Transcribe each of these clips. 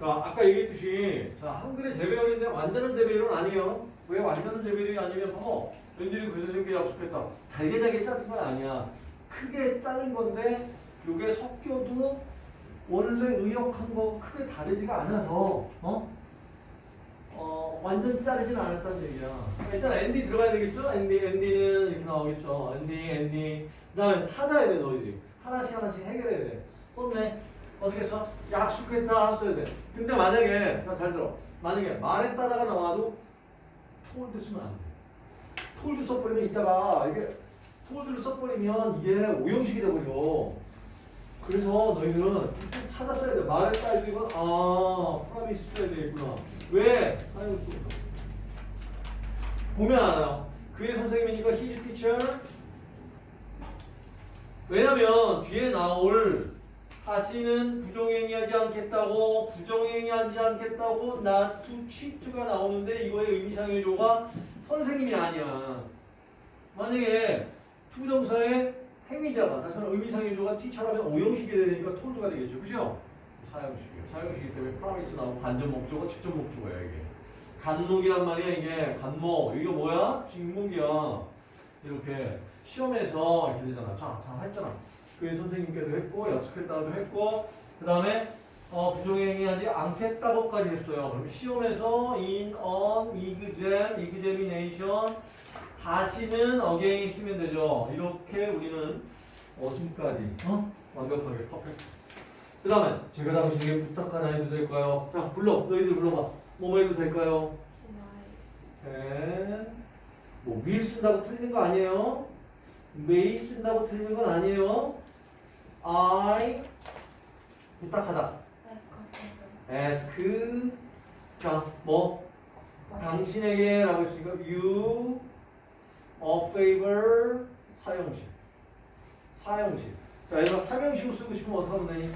자, 아까 얘기했듯이 자, 한글의 재배열인데 완전한 재배열은 아니에요. 왜 완전한 재배열이 아니면 뭐 왠지 그 선생님께 약속했다. 잘게 잘게 자른 건 아니야. 크게 자른 건데 요게 섞여도 원래 의역한 거 크게 다르지가 않아서 어? 어, 완전 자르진 않았다는 얘기야. 일단 ND 들어가야 되겠죠? ND, ND는 이렇게 나오겠죠. ND, ND. 그 다음에 찾아야 돼, 너희들이. 하나씩 하나씩 해결해야 돼. 썼네. 어떻게 했어? 약속했다 써야 돼. 근데 만약에, 자, 잘 들어. 만약에 말했다가 나와도 톨드 쓰면 안 돼. 톨드 써버리면 이따가 이게 톨드를 써버리면 이게 오형식이 돼버려. 그래서 너희들은 꼭 찾았어야 돼. 말했다 해도 이건 아 프라미스 써야 되겠구나. 왜? 아유, 보면 알아요. 그의 선생님이니까 his teacher. 왜냐면 뒤에 나올 다시는 부정행위하지 않겠다고 부정행위하지 않겠다고 to cheat가 나오는데 이거의 의미상의 조가 선생님이 아니야. 만약에 투정사의 행위자가 다시 말해 의미상의 조가 teacher라면 오형식이 되니까 톨드가 되겠죠. 그죠? 사형식이에요. 사형식이기 때문에 프라미스 나오고 간접 목적어, 직접 목적어야 이게. 간목이란 말이야 이게 간목. 이게 뭐야? 직목이야. 이렇게 시험에서 이렇게 되잖아. 자, 자 했잖아. 그 선생님께도 했고 약속했다고도 했고 그 다음에 어, 부정행위하지 않겠다고까지 했어요. 그럼 시험에서 in, on, exam, examination 다시는 again 쓰면 되죠. 이렇게 우리는 어순까지 어? 완벽하게 퍼펙트. 그 다음에 제가 당신에게 부탁 하나 해도 될까요? 자 불러 너희들 불러봐. 뭐뭐 해도 될까요? 네. 뭐 will 쓴다고 틀린 거 아니에요? may 쓴다고 틀린 건 아니에요? I 부탁하다. ask 자뭐 당신에게 라고 했으니까 you a favor 사형식. 사형식. 자 얘가 사형식으로 쓰고 싶으면 어떻게 하면 되니?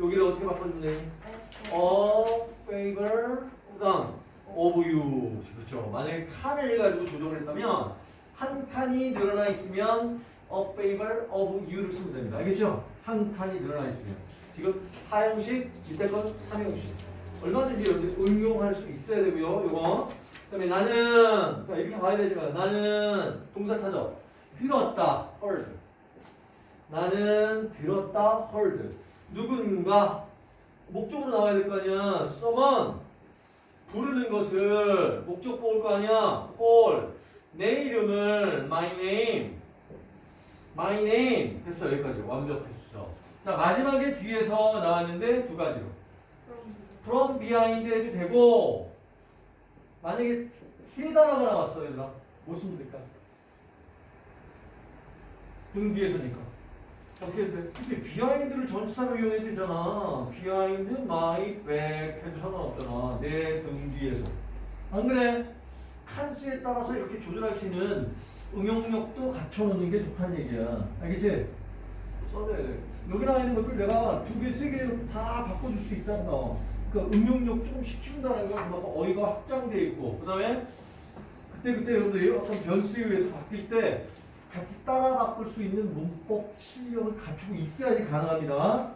여기를 어떻게 바꿔주면 되니? a favor 그다음 of you. 그렇죠. 만약에 칸을 가지고 조정을 했다면 한 칸이 늘어나 있으면 a favor of you를 쓰면 됩니다. 알겠죠? 한 칸이 늘어나 있으면. 지금 사형식 이때 건 삼형식. 얼마든지 응용할 수 있어야 되고요. 이거 그다음에 나는 자 이렇게 가야 되지만 나는 동사 찾아. 들었다 heard 나는 들었다 heard 누군가 목적으로 나와야 될 거 아니야. someone 부르는 것을 목적 뽑을 거 아니야. call. 내 이름을 my name. my name. 됐어 여기까지. 완벽했어. 자 마지막에 뒤에서 나왔는데 두 가지로. From behind 해도 되고 만약에 세 단어가 나왔어 얘들아 뭐 쓰면 될까? 등 뒤에서니까 어떻게 돼? 그치 behind를 전치사로 이용해도 되잖아 behind my back 해도 상관없잖아 내 등 뒤에서 안 그래? 칸수에 따라서 이렇게 조절할 수 있는 응용력도 갖춰놓는 게 좋다는 얘기야 알겠지? 써줘야 돼 여기 나와 있는 것들 내가 두 개, 세 개 다 바꿔줄 수 있다는 거. 그 응용력 좀 시킨다는 건 그만큼 어휘가 확장돼 있고 그다음에 그때그때 여러분들이 어떤 변수에 의해서 바뀔 때 같이 따라 바꿀 수 있는 문법 실력을 갖추고 있어야지 가능합니다.